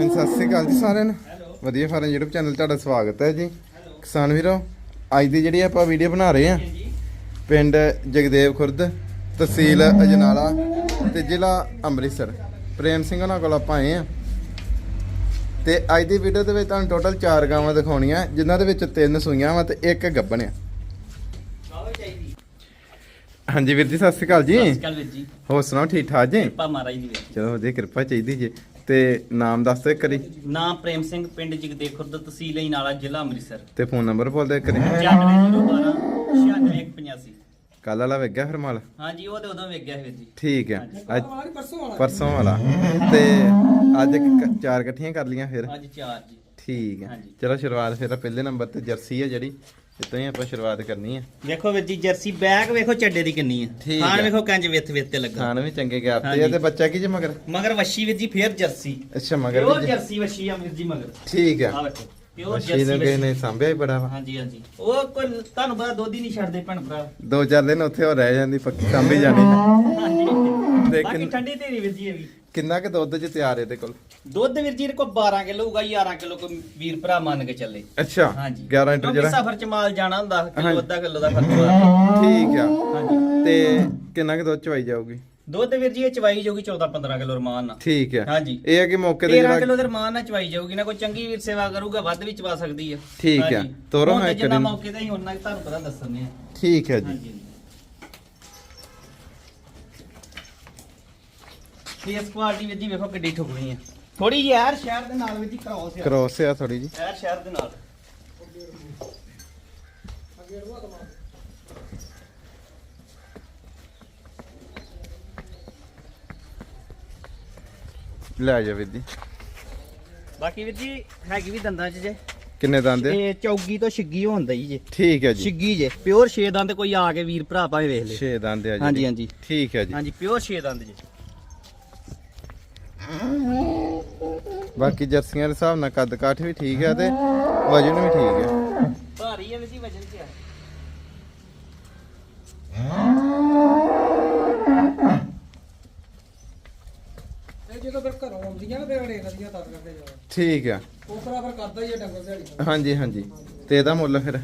ਹਾਂਜੀ ਸਤਿ ਸ੍ਰੀ ਅਕਾਲ ਜੀ ਸਾਰਿਆਂ ਨੂੰ। ਵਧੀਆ ਫਾਰਮ YouTube ਚੈਨਲ ਤੁਹਾਡਾ ਸਵਾਗਤ ਹੈ ਜੀ। ਕਿਸਾਨ ਵੀਰੋ ਅੱਜ ਦੀ ਜਿਹੜੀ ਆਪਾਂ ਵੀਡੀਓ ਬਣਾ ਰਹੇ ਹਾਂ ਪਿੰਡ ਜਗਦੇਵ ਖੁਰਦ ਤਹਿਸੀਲ ਅਜਨਾਲਾ ਤੇ ਜ਼ਿਲ੍ਹਾ ਅੰਮ੍ਰਿਤਸਰ। ਪ੍ਰੇਮ ਸਿੰਘ ਉਹਨਾਂ ਕੋਲ ਆਪਾਂ ਆਏ ਆ ਤੇ ਅੱਜ ਦੀ ਵੀਡੀਓ ਦੇ ਵਿੱਚ ਤੁਹਾਨੂੰ ਟੋਟਲ 4 ਗਾਵਾਂ ਦਿਖਾਉਣੀਆਂ ਜਿਨ੍ਹਾਂ ਦੇ ਵਿੱਚ ਤਿੰਨ ਸੂਈਆਂ ਵਾ ਤੇ ਇੱਕ ਗੱਭਣ ਆ। ਹਾਂਜੀ ਵੀਰ ਜੀ ਸਤਿ ਸ੍ਰੀ ਅਕਾਲ ਜੀ। ਕੱਲ ਵੀਰ ਜੀ। ਹੋਰ ਸੁਣਾਓ ਠੀਕ ਠਾਕ ਜੀ? ਕਿਰਪਾ ਮਹਾਰਾਜ ਦੀ। ਚਲੋ ਵਧੀਆ ਕਿਰਪਾ ਚਾਹੀਦੀ ਜੀ। ਤੇ ਨਾਮ ਦੱਸ ਦਿਓ ਇੱਕ ਵਾਰੀ। ਨਾਮ ਪ੍ਰੇਮ ਸਿੰਘ ਪਿੰਡ ਜਗਦੇ ਖੁਰਦ ਤਹਿਸੀਲ ਹੀ ਨਾਲਾ ਜ਼ਿਲ੍ਹਾ ਅੰਮ੍ਰਿਤਸਰ। ਤੇ ਫੋਨ ਨੰਬਰ ਬੋਲ ਦਿਓ ਇੱਕ ਵਾਰੀ। 9012 96185 ਕੱਲ ਵਾਲਾ ਵੇਗਿਆ ਫਿਰ ਮਾਲ? ਹਾਂਜੀ ਉਹ ਤੇ ਉਦੋਂ ਵੇਖ ਗਿਆ ਸੀ ਵੀਰ ਜੀ। ਠੀਕ ਹੈ। ਅੱਜ ਪਰਸੋਂ ਵਾਲਾ। ਤੇ ਅੱਜ ਕ- ਚਾਰ ਇਕੱਠੀਆਂ ਕਰ ਲੀਆਂ ਫਿਰ? ਅੱਜ ਚਾਰ ਜੀ। ਠੀਕ ਹੈ। ਹਾਂਜੀ। ਚਲੋ ਸ਼ੁਰੂਆਤ ਫਿਰ ਪਹਿਲੇ ਨੰਬਰ ਤੇ ਜਰਸੀ ਹੈ ਜਿਹੜੀ। ਇਤੋਂ ਹੀ ਆਪਾਂ ਸ਼ੁਰੂਆਤ ਕਰਨੀ ਹੈ ਵੇਖੋ ਵੀਰ ਜੀ ਜਰਸੀ ਬੈਗ ਵੇਖੋ ਚੱਡੇ ਦੀ ਕਿੰਨੀ ਠੀਕ ਆ। ਖਾਣ ਹੈ। ਵੇਖੋ ਕੰਜ ਵਿੱਥ ਵਿੱਥ ਤੇ ਲੱਗਾ। ਖਾਣ ਵੀ ਚੰਗੇ ਤੇ ਹਾਂਜੀ। ਤੇ ਬੱਚਾ ਕੀ ਜੇ ਮਗਰ? ਮਗਰ ਵੱਛੀ ਵੀਰ ਜੀ ਫੇਰ ਜਰਸੀ। ਅੱਛਾ ਮਗਰ ਪਿਓਰ ਵੀ ਜੇ- ਜਰਸੀ ਵੱਛੀ ਆ ਵੀਰ ਜੀ ਮਗਰ। ਠੀਕ ਹੈ ਆ ਵੇਖੋ ਪਿਓਰ ਮਸ਼ੀਨ ਜਰਸੀ ਨੂੰ ਕਿਸੇ ਵੱਛੀ। ਨੇ ਸਾਂਭਿਆ ਹੀ ਬੜਾ ਵਾ। ਹਾਂਜੀ ਹਾਂਜੀ। ਉਹ ਕੋਈ ਤੁਹਾਨੂੰ ਪਤਾ ਦੁੱਧ ਹੀ ਨਹੀਂ ਛੱਡਦੇ ਭੈਣ ਭਰਾ। ਦੋ ਚਾਰ ਦਿਨ ਉੱਥੇ ਹੋ ਰਹਿ ਜਾਂਦੀ ਪੱਕੀ ਸਾਂਭੀ ਜਾਣੀ। ਹਾਂਜੀ। ਤੇ ਬਾਕੀ ਕਿੰਨ- ਠੰਡੀ ਧੀਰੀ ਵੀਰ ਜੀ ਇਹ ਵੀ। ਕਿੰਨਾ ਕੁ ਦੁੱਧ ਚ ਤਿਆਰ ਇਹਦੇ ਕੋਲ? ਦੁੱਧ ਵੀਰ ਜੀ ਕੋ 12 ਕਿਲੋ ਹੋਊਗਾ 11 ਕਿਲੋ ਕੋ ਵੀਰ ਭਰਾ ਮੰਨ ਕੇ ਚੱਲੇ। ਅੱਛਾ ਹਾਂਜੀ। 11 ਲੀਟਰ ਜਿਹੜਾ? ਸਫ਼ਰ ਚ ਮਾਲ ਜਾਣਾ ਹੁੰਦਾ। ਕਿਲੋ ਅੱਧਾ ਕਿਲੋ ਦਾ ਫ਼ਰਕ ਹੁੰਦਾ ਠੀਕ ਆ। ਹਾਂਜੀ। ਤੇ ਕਿੰਨਾ ਕੁ ਦੁੱਧ ਚਵਾਈ ਜਾਊਗੀ? ਦੁੱਧ ਵੀਰ ਜੀ ਇਹ ਚਵਾਈ ਜਾਊਗੀ 14 15 ਕਿਲੋ ਰਮਾਨ ਨਾਲ। ਠੀਕ ਹੈ ਹਾਂਜੀ। ਇਹ ਹੈ ਕਿ ਮੌਕੇ ਤੇ 13 ਜਿਹੜਾ ਕਿਲੋ ਦੇ ਰਮਾਨ ਨਾਲ ਚਵਾਈ ਜਾਊਗੀ ਨਾ ਕੋਈ ਚੰਗੀ ਵੀਰ ਸੇਵਾ ਕਰੂਗਾ ਵੱਧ ਵੀ ਚਵਾ ਸਕਦੀ ਆ। ਠੀਕ। ਤੋਰੋ ਹਾਂ ਤੇ ਇੱਕ ਜਿੰਨਾ। ਮੌਕੇ ਤੇ ਹੀ ਉਹਨਾਂ ਤੁਹਾਨੂੰ ਪਤਾ ਦੱਸਣੇ ਆ। ਠੀਕ ਹੈ ਜੀ। ਫੇਸ ਕੁਆਲਿਟੀ ਵੀਰ ਜੀ ਵੇਖੋ ਕਿੱਡੀ ਠੁਕਣੀ ਆ। ਥੋੜੀ ਜਿਹੀ ਯਾਰ ਸ਼ਹਿਰ ਦੇ ਨਾਲ ਵੀਰ ਜੀ ਕਰਾਉਸ ਆ। ਕ੍ਰੋਸ ਆ ਥੋੜੀ ਜੀ ਯਾਰ ਸ਼ਹਿਰ ਦੇ ਨਾਲ। ਲੈ ਜਾ ਵੀਰ ਜੀ। ਬਾਕੀ ਵੀਰ ਜੀ ਹੈਗੀ ਵੀ ਦੰਦਾਂ 'ਚ ਜੇ। ਕਿੰਨੇ ਦੰਦ ਆ? ਇਹ ਚੌਗੀ ਤੋਂ ਛਿੱਗੀ ਹੁੰਦਾ ਜੀ ਜੇ। ਠੀਕ ਹੈ ਜੀ। ਛਿੱਗੀ ਜੇ। ਪਿਓਰ ਛੇ ਦੰਦ ਕੋਈ ਆ ਕੇ ਵੀਰ ਭਰਾ ਭਾਵੇਂ ਵੇਖ ਲੇ। 6 ਦੰਦ ਆ ਜੀ। ਹਾਂਜੀ, ਹਾਂਜੀ। ਠੀਕ ਹੈ ਜੀ। ਹਾਂਜੀ ਪਿਓਰ ਛੇ ਦੰਦ ਜੇ। ਬਾਕੀ ਜਰਸੀਆਂ ਦੇ ਹਿਸਾਬ ਨਾਲ ਕੱਦ ਕਾਠ ਵੀ ਠੀਕ ਹੈ ਤੇ ਵਜਨ ਵੀ ਠੀਕ ਹੈ ਭਾਰੀ ਹੈ ਵੀਰ ਜੀ ਵਜਨ 'ਚ ਆ? ਇਹ ਜਦੋਂ ਫਿਰ ਘਰੋਂ ਆਉਂਦੀਆਂ ਨਾ ਫਿਰ ਅੜੇ ਨਦੀਆਂ ਤੱਕ ਕਰਦੇ ਜਾਓ ਠੀਕ ਆ। ਉਹ ਭਰਾ ਫਿਰ ਕਰਦਾ ਹੀ ਆ ਡੰਗਰ ਦਿਹਾੜੀ ਦਾ। ਹਾਂਜੀ ਹਾਂਜੀ। ਤੇ ਇਹਦਾ ਮੁੱਲ ਫਿਰ?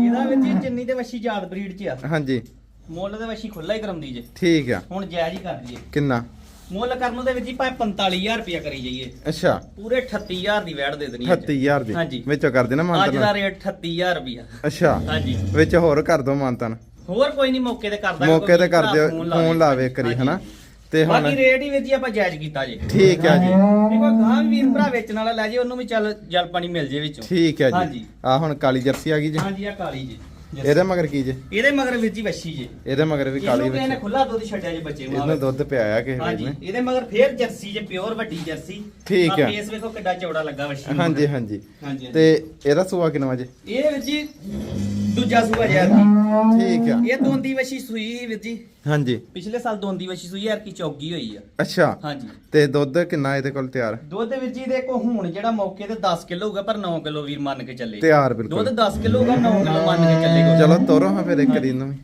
ਇਹਦਾ ਜੀ ਜਿੰਨੀ ਤੇ ਵਸ਼ੀ ਜਾਤ ਬਰੀਡ 'ਚ ਆ। ਹਾਂਜੀ। ਮੁੱਲ ਤੇ ਵਸ਼ੀ ਖੁੱਲਾ ਹੀ ਕਰਾਉਂਦੀ ਜੇ। ਠੀਕ ਆ। ਹੁਣ ਜਾਇਜ਼ ਹੀ ਕਰ ਦਈਏ ਕਿੰਨਾ? ਮੁੱਲ ਕਰਨ ਨੂੰ ਦੇ ਵਿੱਚ ਜੀ ਭਾਵੇਂ 45000 ਰੁਪਇਆ ਕਰੀ ਜਾਈਏ। ਅੱਛਾ। ਪੂਰੇ 38000 ਦੀ ਵੈੜ ਦੇ ਦੇਣੀ ਅੱਜ 38000 ਦੀ? ਹਾਂਜੀ। ਵਿੱਚੋਂ ਕਰ ਦੇਣਾ ਅੱਜ ਦਾ ਮਾਨਤਨ ਰੇਟ 38000 ਰੁਪਇਆ। ਅੱਛਾ। ਹਾਂਜੀ। ਵਿੱਚ ਹੋਰ ਕਰ ਦੋ ਮਾਨਤਨ? ਹੋਰ ਕੋਈ ਨਹੀਂ ਮੌਕੇ ਤੇ ਕਰਦਾ ਮੌਕੇ ਤੇ ਕਰ ਦਿਓ। ਫੋਨ ਲਾਵੇ ਕਰੀ। ਹਨਾ? ਤੇ ਹੁਣ ਬਾਕੀ ਰੇਟ ਹੀ ਵਿੱਚ ਹੀ ਆਪਾਂ ਜਾਇਜ਼ ਕੀਤਾ ਜੀ। ਠੀਕ ਆ ਜੀ। ਕੋਈ ਗਾਂ ਵੀਰ ਭਰਾ ਵੇਚਣ ਵਾਲਾ ਲੈ ਜੇ ਉਹਨੂੰ ਵੀ ਚੱਲ ਜਲ ਪਾਣੀ ਮਿਲ ਜੇ ਵਿੱਚੋਂ। ਠੀਕ ਹੈ ਜੀ। ਹਾਂਜੀ। ਆ ਹੁਣ ਕਾਲੀ ਜਰਸੀ ਆ ਗਈ ਜੀ। ਹਾਂਜੀ ਆ ਕਾਲੀ ਜੀ। ਇਹਦੇ ਮਗਰ ਕੀ ਜੇ? ਇਹਦੇ ਮਗਰ ਵੀਰ ਜੀ ਵੱਛੀ ਜੀ। ਇਹਦੇ ਮਗਰ ਵੀ ਕਾਲੀ ਇਹਨੂੰ ਕਿਸੇ ਨੇ ਖੁੱਲਾ ਦੁੱਧ ਛੱਡਿਆ ਜੀ ਬੱਚੇ ਨੂੰ ਇਹਨੂੰ ਦੁੱਧ ਪਿਆਇਆ ਕਿਸੇ ਵੀਰ ਹਾਂਜੀ ਨੇ। ਇਹਦੇ ਮਗਰ ਫੇਰ ਜਰਸੀ ਜੇ ਪਿਓਰ ਵੱਡੀ ਜਰਸੀ। ਠੀਕ ਹੈ। ਫੇਸ ਵੇਖੋ ਕਿੱਡਾ ਚੌੜਾ ਲੱਗਾ ਵੱਛੀ ਨੂੰ। ਹਾਂਜੀ ਹਾਂਜੀ। ਹਾਂਜੀ ਤੇ ਇਹਦਾ ਸੂਆ ਕਿੰਨਾ ਵਜੇ ਇਹ ਵੀਰ ਜੀ ਦੂਜਾ ਸੂਆ ਯਾਰ। ਠੀਕ ਆ। ਇਹ ਦੋਂਦੀ ਵੱਛੀ ਸੂਈ ਵੀਰ ਜੀ। ਹਾਂਜੀ। ਪਿਛਲੇ ਸਾਲ ਦੋਂਦੀ ਵੱਛੀ ਸੂਈ ਯਾਰ ਕੀ ਚੌਗੀ ਹੋਈ ਆ। ਅੱਛਾ। ਹਾਂਜੀ। ਤੇ ਦੁੱਧ ਕਿੰਨਾ ਇਹਦੇ ਕੋਲ ਤਿਆਰ? ਦੁੱਧ ਵੀਰ ਜੀ ਦੇ ਕੋ ਹੁਣ ਜਿਹੜਾ ਮੌਕੇ ਤੇ 10 ਕਿਲੋ ਹੋਊਗਾ ਪਰ 9 ਕਿਲੋ ਵੀਰ ਮੰਨ ਕੇ ਚੱਲੇ। ਤਿਆਰ ਬਿਲਕੁਲ। ਦੁੱਧ 10 ਕਿਲੋ ਹੋਊਗਾ 9 ਕਿਲੋ ਮੰਨ ਕੇ ਚੱਲੇਗਾ ਚਲੋ ਤੋਰੋ ਹਾਂ ਫਿਰ ਇੱਕ ਦਿਨ ਨੂੰ ਵੀ।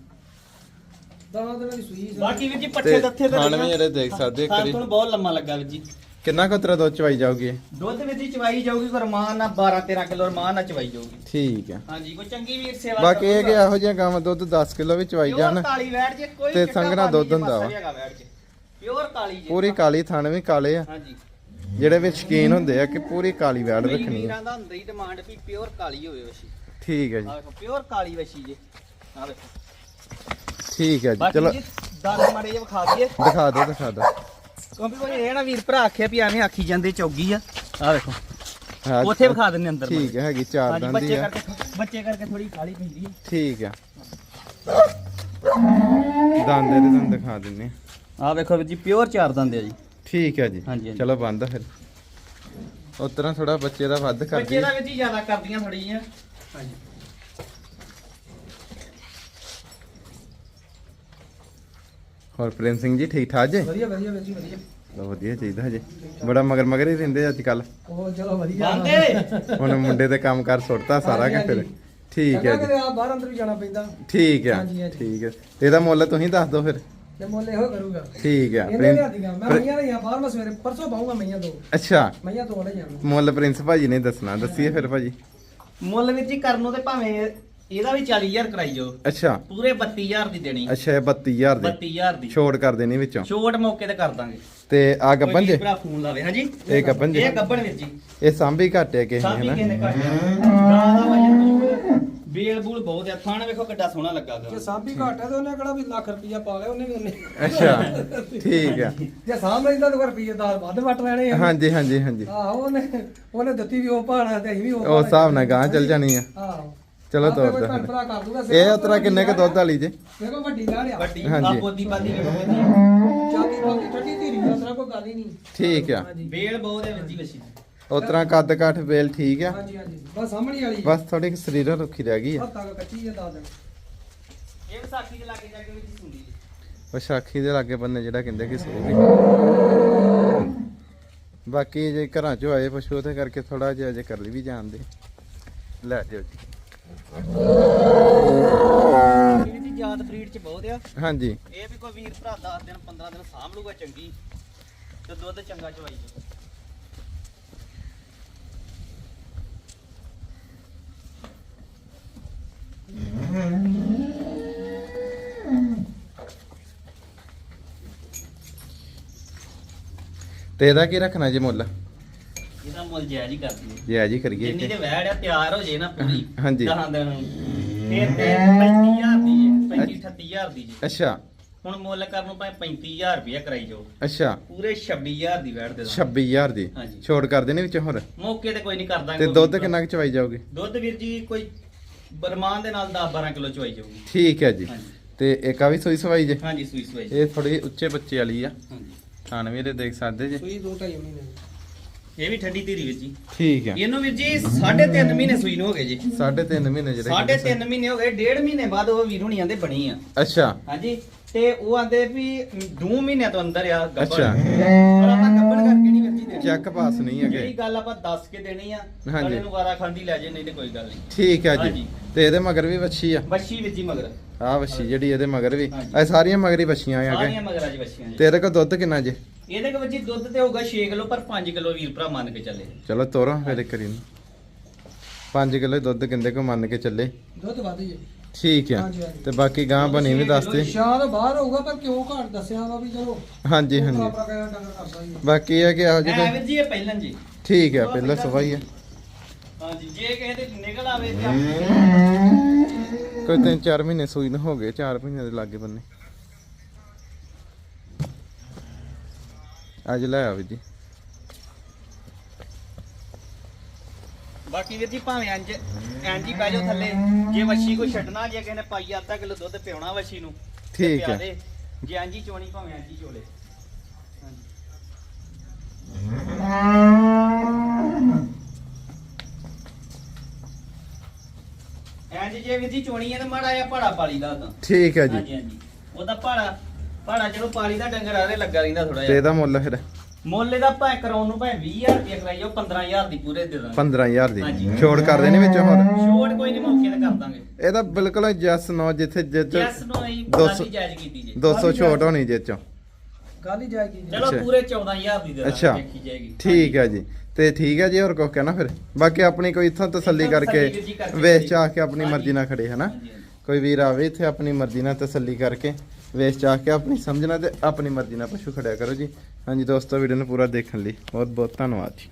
ਦਸਾਂ ਦਿਨਾਂ ਦੀ ਸੂਈ ਸੀ। ਬਾਕੀ ਵੀਰ ਜੀ ਪੱਠੇ ਦੱਥੇ ਤੇ ਖਾਣ ਵੀ ਜਿਹੜੇ ਦੇਖ ਸਕਦੇ ਇੱਕ ਵਾਰੀ। ਤੁਹਾਨੂੰ ਬਹੁਤ ਲੰਮਾ ਲੱਗਾ ਵੀਰ ਜੀ। ਕਿੰਨਾ ਕੁ ਤੇਰਾ ਦੁੱਧ ਚਵਾਈ ਜਾਊਗੀ? ਦੁੱਧ ਵੀਰ ਜੀ ਚਵਾਈ ਜਾਊਗੀ ਪਰ ਰਮਾਨ ਨਾਲ 12 13 ਕਿਲੋ ਰਮਾਨ ਨਾਲ ਚਵਾਈ ਜਾਊਗੀ। ਠੀਕ ਆ ਹਾਂਜੀ ਕੋਈ ਚੰਗੀ ਵੀਰ ਸੇਵਾ ਬਾਕੀ ਇਹ ਕਿ। ਇਹੋ ਜਿਹੀਆਂ ਗਾਵਾਂ ਦੁੱਧ 10 ਕਿਲੋ ਵੀ ਚਵਾਈ ਜਾਣ। ਜੇ ਕੋਈ ਤੇ ਸੰਘਣਾ ਦੁੱਧ ਜੇ ਹੁੰਦਾ ਵਾ। ਪਿਓਰ ਕਾਲੀ ਜੇ। ਪੂਰੀ ਕਾਲੀ ਥਣ ਵੀ ਕਾਲੇ ਆ। ਹਾਂਜੀ। ਜਿਹੜੇ ਵੀ ਸ਼ਕੀਨ ਹੁੰਦੇ ਆ ਕਿ ਪੂਰੀ ਕਾਲੀ ਵੈੜ ਰੱਖਣੀ ਆ। ਵੀਰਾਂ ਦਾ ਹੁੰਦਾ ਹੀ ਡਿਮਾਂਡ ਵੀ ਪਿਓਰ ਕਾਲੀ ਹੋਵੇ ਵਸ਼ੀ। ਠੀਕ ਹੈ ਜੀ। ਪਿਓਰ ਕਾਲੀ ਵਸ਼ੀ ਜੇ। ਆ ਵੇਖੋ। ਠੀਕ ਹੈ ਜੀ ਚਲੋ। ਜੀ ਦੰਦ ਮਾੜੇ ਜਿਹਾ ਵਿਖਾ ਦਈਏ। ਦਿਖਾ ਦਿਓ ਦਿਖਾ ਦਿਓ। ਕਿਉਂਕਿ ਕੋਈ ਇਹ ਨਾ ਵੀਰ ਭਰਾ ਆਖਿਆ ਵੀ ਐਵੇਂ ਆਖੀ ਜਾਂਦੇ ਚੌਗੀ ਆ। ਆ ਵੇਖੋ। ਹਾਂ, ਉੱਥੇ ਵਿਖਾ ਦਿੰਨੇ ਅੰਦਰ ਠੀਕ ਹੈ ਹੈਗੀ ਚਾਰ ਹਾਂਜੀ ਦੰਦ ਹੀ ਬੱਚੇ ਆ। ਕਰਕੇ ਬੱਚੇ ਕਰਕੇ ਥੋੜੀ ਕਾਲੀ ਪੈਂਦੀ ਹੈ ਠੀਕ ਆ। ਦੰਦ ਇਹਦੇ ਤੁਹਾਨੂੰ ਦਿਖਾ ਦਿੰਨੇ ਆ। ਆ ਵੇਖੋ ਵੀਰ ਜੀ ਪਿਓਰ ਚਾਰ ਦੰਦ ਆ ਜੀ। ਠੀਕ ਹੈ ਜੀ। ਹਾਂਜੀ, ਹਾਂਜੀ। ਚਲੋ ਬੰਦ ਆ ਫਿਰ। ਉਸ ਤਰ੍ਹਾਂ ਥੋੜਾ ਬੱਚੇ ਦਾ ਵੱਧ ਕਰਦੀ ਬੱਚੇ ਦਾ ਵੀਰ ਜੀ ਜ਼ਿਆਦਾ ਕਰਦੀਆਂ ਥੋੜੀ ਜਿਹੀਆਂ। ਹਾਂਜੀ। ਹੋਰ ਪ੍ਰੇਮ ਸਿੰਘ ਜੀ ਠੀਕ ਠਾਕ ਜੀ? ਵਧੀਆ ਵਧੀਆ ਵੀਰ ਜੀ ਵਧੀਆ। ਚਲੋ ਵਧੀਆ ਚਾਹੀਦਾ ਹਜੇ। ਬੜਾ ਮਗਰ ਮਗਰ ਹੀ ਰਹਿੰਦੇ ਅੱਜ ਕੱਲ ਉਹ ਚਲੋ ਵਧੀਆ। ਬੰਦੇ! ਹੁਣ ਮੁੰਡੇ ਦੇ ਕੰਮ ਕਰ ਸੁੱਟਤਾ ਸਾਰਾ ਕਿ ਫਿਰ ਠੀਕ ਹੈ ਜੀ। ਆ ਬਾਹਰ ਅੰਦਰ ਵੀ ਜਾਣਾ ਪੈਂਦਾ। ਠੀਕ ਹੈ। ਠੀਕ ਹੈ। ਤੇ ਇਹਦਾ ਮੁੱਲ ਤੁਸੀਂ ਦੱਸ ਦਿਓ ਫਿਰ। ਤੇ ਮੁੱਲ ਇਹੋ ਕਰੂਗਾ। ਠੀਕ ਆ ਇਹਨੇ ਪ੍ਰਿੰਸ- ਲਿਆਦੀਆਂ ਮੈਂ ਮਈਆਂ ਲਈਆਂ ਬਾਹਰ ਮੈਂ ਸਵੇਰੇ ਪਰਸੋਂ ਪਾਉਂਗਾ ਮਈਆਂ ਦੋ ਅੱਛਾ। ਮਈਆਂ ਤੋਂ ਲੈ ਜਾਣਾ ਮੁੱਲ ਪ੍ਰਿੰਸ ਭਾਜੀ ਨੇ ਦੱਸਣਾ। ਦੱਸੀਏ ਫਿਰ ਭਾਜੀ। ਮੁੱਲ ਵੀਰ ਜੀ ਕਰਨ ਤੇ ਭਾਵੇਂ ਇਹਦਾ ਵੀ 40000 ਕਰਾਈ ਜਾਓ। ਅੱਛਾ। ਪੂਰੇ 32000 ਦੀ ਦੇਣੀ। ਅੱਛਾ ਇਹ 32000 ਦੀ। 32000 ਦੀ। ਛੋੜ ਕਰ ਦੇਣੀ ਵਿੱਚੋਂ। ਛੋਟ ਮੌਕੇ ਤੇ ਕਰ ਦਾਂਗੇ। ਤੇ ਆ ਗੱਬਨ ਜੇ? ਭਰਾ ਫੋਨ ਲਾਵੇ ਹਾਂਜੀ? ਇਹ ਗੱਬਨ ਜੇ? ਇਹ ਗੱਬਣ ਵੀਰ ਜੀ। ਇਹ ਸਾਂਭੀ ਘੱਟ ਹੈ ਕਿਸੇ ਨੇ ਹਨਾ? ਬੇਲ ਬੂਲ ਬਹੁਤ ਆ। ਥਾਣ ਵੇਖੋ ਕਿੱਡਾ ਸੋਹਣਾ ਲੱਗਾ ਗਾ। ਜੇ ਸਾਂਭੀ ਘੱਟ ਹੈ ਤੇ ਉਹਨੇ ਕਿਹੜਾ ਵੀ ਲੱਖ ਰੁਪਈਆ ਪਾ ਲਿਆ ਉਹਨੇ ਵੀ ਉਹਨੇ। ਅੱਛਾ ਠੀਕ ਆ। ਜੇ ਸਾਂਭ ਲੈਂਦਾ ਤਾਂ ਰੁਪਈਏ ਦਾ ਵੱਧ ਵੱਟ ਲੈਣੇ ਆ। ਹਾਂਜੀ ਹਾਂਜੀ ਹਾਂਜੀ। ਆਹੋ ਉਹਨੇ ਉਹਨੇ ਦਿੱਤੀ ਵੀ ਉਹ ਭਾਣਾ ਤੇ ਅਸੀਂ ਵੀ ਉਹ ਉਸ ਹਿਸਾਬ ਨਾਲ ਗਾਂ ਚੱਲ ਜਾਣੀ ਆ। ਆਹੋ। ਚਲੋ ਤੋਰ ਦੋ। ਭੈਣ ਭਰਾ ਕਰ ਦੂਗਾ ਇਹ ਉਤਰਾ ਕਿੰਨੇ ਕ ਦੁੱਧ ਵਾਲੀ ਜੇ? ਦੇਖੋ ਵੱਡੀ ਗਾੜਿਆ ਵੱਡੀ ਹਾਂਜੀ। ਆ ਪੋਦੀ ਚਾਦੀ ਪਾਦੀ ਠੱਡੀ ਧੀਰੀ ਉਤਰਾ ਕੋਈ ਗੱਲ ਹੀ ਨਹੀਂ। ਠੀਕ ਆ। ਬੇਲ ਬਹੁਤ ਹੈ ਜੀ ਵਸੀ ਉਤਰਾ ਕੱਦ ਕਾਠ ਵੇਲ ਠੀਕ ਆ। ਹਾਂਜੀ ਹਾਂਜੀ। ਬਸ ਸਾਹਮਣੀ ਵਾਲੀ ਬਸ ਥੋੜੀ ਸਰੀਰੋਂ ਰੁੱਖੀ ਰਹਿ ਗਈ ਆ। ਹੱਥਾਂ ਕੋ ਕੱਚੀ ਹੈ ਦੱਸ ਦੇਣ ਇਹ ਵਿਸਾਖੀ ਦੇ ਲਾਗੇ ਜਾ ਕੇ ਵੀ ਸੁਣਦੀ ਵਿਸਾਖੀ ਦੇ ਲਾਗੇ ਬੰਨੇ ਜਿਹੜਾ ਕਹਿੰਦੇ ਕਿ ਸੂਗੀ ਬਾਕੀ ਜੇ ਘਰਾਂ ਚੋਂ ਆਏ ਪਸ਼ੂ ਉਹਦੇ ਕਰਕੇ ਥੋੜਾ ਜਿਹਾ ਜੇ ਕਰ ਲਈ ਵੀ ਜਾਣਦੇ ਲੈ ਜਿਓ ਜੀ। ਇਹ ਜੀ ਜਾਤ ਬਰੀਡ ਚ ਬਹੁਤ ਆ। ਹਾਂਜੀ। ਇਹ ਵੀ ਕੋਈ ਵੀਰ ਭਰਾ 10 ਦਿਨ 15 ਦਿਨ ਸਾਂਭ ਲੂਗਾ ਚੰਗੀ। ਤੇ ਦੁੱਧ ਚੰਗਾ ਚਵਾਈ ਜਾਊ। ਤੇ ਇਹਦਾ ਕੀ ਰੱਖਣਾ ਜੀ ਮੁੱਲ? ਇਹਦਾ ਮੁੱਲ ਜਾਇਜ਼ ਹੀ ਕਰਦੀ ਜੇ ਜੀ ਕਰੀਏ ਜਿੰਨੀ। ਤੇ ਵੈੜ ਆ ਤਿਆਰ ਹੋ ਜੇ ਨਾ ਪੂਰੀ। ਹਾਂਜੀ। ਦਹਾਂ ਦਿਨ। ਫਿਰ ਤੇ 35000 ਦੀ ਹੈ 35 38000 ਦੀ ਜੀ। ਅੱਛਾ। ਹੁਣ ਮੁੱਲ ਕਰਨ ਨੂੰ ਭਾਵੇਂ 35000 ਰੁਪਇਆ ਕਰਾਈ ਜਾਓ। ਅੱਛਾ। ਪੂਰੇ 26000 ਦੀ ਵੈੜ ਦੇ ਦਾਂ 26000 ਦੀ। ਹਾਂਜੀ। ਛੋੜ ਕਰ ਦੇਣੀ ਵਿੱਚ ਹੋਰ? ਮੌਕੇ ਤੇ ਕੋਈ ਨਹੀਂ ਕਰਦਾਂਗੇ ਤੇ ਦੁੱਧ ਕਿੰਨਾ ਕੁ ਚਵਾਈ ਜਾਓਗੇ? ਦੁੱਧ ਵੀਰ ਜੀ ਕੋਈ ਬਰਮਾਨ ਦੇ ਨਾਲ 10 12 ਕਿਲੋ ਚਵਾਈ ਜਾਊਗੀ। ਠੀਕ ਹੈ ਜੀ। ਹਾਂਜੀ ਤੇ ਇੱਕ ਆ ਵੀ ਸੋਈ ਸਵਾਈ ਜੇ? ਹਾਂਜੀ ਸੂਈ ਸਵਾਈ ਇਹ ਥੋੜੀ ਉੱਚੇ ਬੱਚੇ ਵਾਲੀ ਆ। ਹਾਂਜੀ ਥਾਣ ਵੀ ਇਹਦੇ ਦੇਖ ਸਕਦੇ ਜੇ। ਸੂਈ ਦੋ ਢਾਈ ਮਹੀਨੇ ਦੀ। ਇਹ ਵੀ ਠੰਡੀ ਧੀਰੀ ਵੀਰ ਜੀ। ਠੀਕ ਆ ਇਹਨੂੰ ਵੀਰ ਜੀ 3.5 ਮਹੀਨੇ ਸੂਈ ਨੂੰ ਹੋ ਗਏ ਜੀ। ਸਾਢੇ ਤਿੰਨ ਮਹੀਨੇ ਜਿਹੜੇ ਸਾਢੇ ਤਿੰਨ ਮਹੀਨੇ ਹੋ ਗਏ ਡੇਢ ਮਹੀਨੇ ਬਾਅਦ ਉਹ ਵੀਰ ਹੁਣੀ ਆਂਦੇ ਬਣੀ ਆ। ਅੱਛਾ। ਹਾਂਜੀ ਤੇ ਉਹ ਆਂਦੇ ਵੀ 2 ਮਹੀਨਿਆਂ ਤੋਂ ਅੰਦਰ ਆ ਗੱਬੜ। ਅੱਛਾ। ਪਰ ਆਪਾਂ ਗੱਬੜ ਕਰਕੇ ਨਹੀਂ ਵੀਰ ਜੀ ਦੇਣੀ। ਚੈੱਕ ਪਾਸ ਨਹੀਂ ਜਿਹੜੀ ਹੈਗੇ ਗੱਲ ਆਪਾਂ ਦੱਸ ਕੇ ਦੇਣੀ ਆ ਹਾਂਜੀ। ਨੂੰ ਵਾਰਾ ਖਾਂਦੀ ਲੈ ਜੇ ਨਹੀਂ ਤੇ ਕੋਈ ਗੱਲ ਨਹੀਂ। ਠੀਕ ਹੈ ਜੀ। ਤੇ ਇਹਦੇ ਮਗਰ ਵੀ ਵੱਛੀ ਆ? ਬੱਛੀ ਵੀਰ ਜੀ ਮਗਰ। ਆ ਵੱਛੀ ਜਿਹੜੀ ਇਹਦੇ ਮਗਰ ਵੀ। ਇਹ ਸਾਰੀਆਂ ਮਗਰੀ ਵੱਛੀਆਂ ਆ ਸਾਰੀਆਂ ਗਏ ਮਗਰਾਂ 'ਚ ਬੱਛੀਆਂ ਜੀ। ਤੇ ਇਹਦੇ ਕੋਲ ਦੁੱਧ ਕਿੰਨਾ ਜੇ? ਇਹਦੇ ਕੋਲ ਜੀ ਦੁੱਧ ਤੇ ਹੋਊਗਾ 6 ਕਿਲੋ ਪਰ 5 ਕਿਲੋ ਵੀਰ ਭਰਾ ਮੰਨ ਕੇ ਚੱਲੇ। ਚਲੋ ਤੋਰੋ ਫਿਰ ਕਰੀ ਨੂੰ 5 ਕਿਲੋ ਦੁੱਧ ਕਿੰਦੇ ਕੋ ਮੰਨ ਕੇ ਚੱਲੇ। ਦੁੱਧ ਵੱਧ ਜੇ ਠੀਕ ਆ। ਹਾਂਜੀ, ਹਾਂਜੀ। ਤੇ ਬਾਕੀ ਗਾਂ ਬਣੀ ਵੀ ਦੱਸਦੇ। ਸ਼ਾਇਦ ਬਾਹਰ ਹੋਊਗਾ ਪਰ ਕਿਉਂ ਘੱਟ ਦੱਸਿਆ ਵਾ ਵੀ ਚਲੋ। ਹਾਂਜੀ ਹਾਂਜੀ। ਆਪਣਾ ਕਹਿਣਾ ਡੰਗਰ ਕਰਦਾ ਹੀ ਆ। ਬਾਕੀ ਇਹ ਕਿ ਇਹੋ ਐ ਜਿਹੇ ਵੀਰ ਜੀ ਇਹ ਪਹਿਲਾਂ ਜੀ। ਠੀਕ ਆ ਪਹਿਲਾਂ ਸਵਾਈ ਆ। ਹਾਂਜੀ ਜੇ ਕਿਸੇ ਦੇ ਨਿਕਲ ਆਵੇ ਤੇ ਆਪੇ ਕੋਈ ਤਿੰਨ ਚਾਰ ਮਹੀਨੇ ਸੂਈ ਨੂੰ ਹੋ ਗਏ 4 ਮਹੀਨੇ ਦੇ ਲਾਗੇ ਬੰਨੇ। ਅੱਜ ਲੈ ਆ ਵੀ ਜੀ ਬਾਕੀ ਵੀਰ ਜੀ ਭਾਵੇਂ ਇੰਜ ਹੀ ਪੈ ਜਾਓ ਥੱਲੇ ਜੇ ਵੱਛੀ ਕੋਈ ਛੱਡਣਾ ਜੇ ਕਿਸੇ ਨੇ ਪਾਈ ਅੱਧਾ ਕਿਲੋ ਦੁੱਧ ਪਿਉਣਾ ਵੱਛੀ ਨੂੰ ਤੇ ਠੀਕ ਪਿਆ ਹੈ। ਦੇ। ਜੇ ਚੋਣੀ ਭਾਵੇਂ ਹੀ ਚੋਲੇ ਹਾਂਜੀ। ਇੰਜ ਜੇ ਵੀਰ ਜੀ ਚੋਣੀ ਹੈ ਤੇ ਮਾੜਾ ਜਿਹਾ ਪਾੜਾ ਪਾਲੀ ਦਾ ਤਾਂ ਠੀਕ ਹੈ ਜੀ ਹਾਂਜੀ ਹਾਂਜੀ ਉਹਦਾ ਪਾੜਾ ਪਾੜਾ ਜਦੋਂ ਪਾਲੀ ਦਾ ਡੰਗਰ ਆਰੇ ਲੱਗਾ ਰਹਿੰਦਾ ਥੋੜਾ ਤੇ ਜਿਹਾ। ਇਹਦਾ ਮੁੱਲ ਫਿਰ? ਮੁੱਲ ਇਹਦਾ ਭਾਵੇਂ ਕਰਾਉਣ ਨੂੰ ਭਾਵੇਂ 20000 ਰੁਪਏ ਕਰਾਈਓ 15000 ਦੀ ਪੂਰੇ ਦੇ ਦਾਂਗੇ। 15000 ਦੀ। ਹਾਂਜੀ। ਛੋੜ ਕਰ ਦੇਣੀ ਵਿੱਚ ਹੋਰ? ਛੋਟ ਕੋਈ ਨਹੀਂ ਮੌਕੇ ਤੇ ਕਰ ਦਾਂਗੇ। ਇਹਦਾ ਬਿਲਕੁਲ ਜੈਸ ਨੋ ਜਿੱਥੇ ਜਿੱਚ ਜੈਸ ਨੂੰ ਅਸੀਂ ਦੋ ਸੌ- ਜਾਇਜ਼ ਕੀਤੀ ਜੀ। 200 ਛੋਟ ਹੋਣੀ ਜਿੱਚ ਚੋਂ। ਗੱਲ ਹੀ ਜਾਏਗੀ ਜੀ। ਚਲੋ ਅੱਛਾ। ਪੂਰੇ 14000 ਦੀ ਦੇ ਦਾਂਗੇ ਅੱਛਾ। ਦੇਖੀ ਜਾਏਗੀ। ਠੀਕ ਹੈ ਜੀ। ਤੇ ਠੀਕ ਹੈ ਜੀ ਹੋਰ ਕੁਝ ਕਹਿਣਾ ਫਿਰ? ਬਾਕੀ ਆਪਣੀ ਕੋਈ ਇੱਥੋਂ ਤਸੱਲੀ ਇੱਥੋਂ ਕਰਕੇ ਤਸੱਲੀ ਜੀ ਕਰਕੇ ਵੇਚ ਚਾ ਕੇ ਆਪਣੀ ਹਾਂਜੀ। ਮਰਜ਼ੀ ਨਾਲ ਖੜੇ ਹਨਾ? ਹਾਂਜੀ, ਹਾਂਜੀ। ਕੋਈ ਵੀਰ ਆਵੇ ਇੱਥੇ ਆਪਣੀ ਮਰਜ਼ੀ ਨਾਲ ਤਸੱਲੀ ਕਰਕੇ। ਵੇਚ ਚਾ ਕੇ ਆਪਣੀ ਸਮਝਣਾ ਤੇ ਆਪਣੀ ਮਰਜ਼ੀ ਨਾਲ ਪਸ਼ੂ ਖੜਿਆ ਕਰੋ ਜੀ। ਹਾਂਜੀ ਦੋਸਤੋ ਵੀਡੀਓ ਨੂੰ ਪੂਰਾ ਦੇਖਣ ਲਈ ਬਹੁਤ ਬਹੁਤ ਧੰਨਵਾਦ ਜੀ।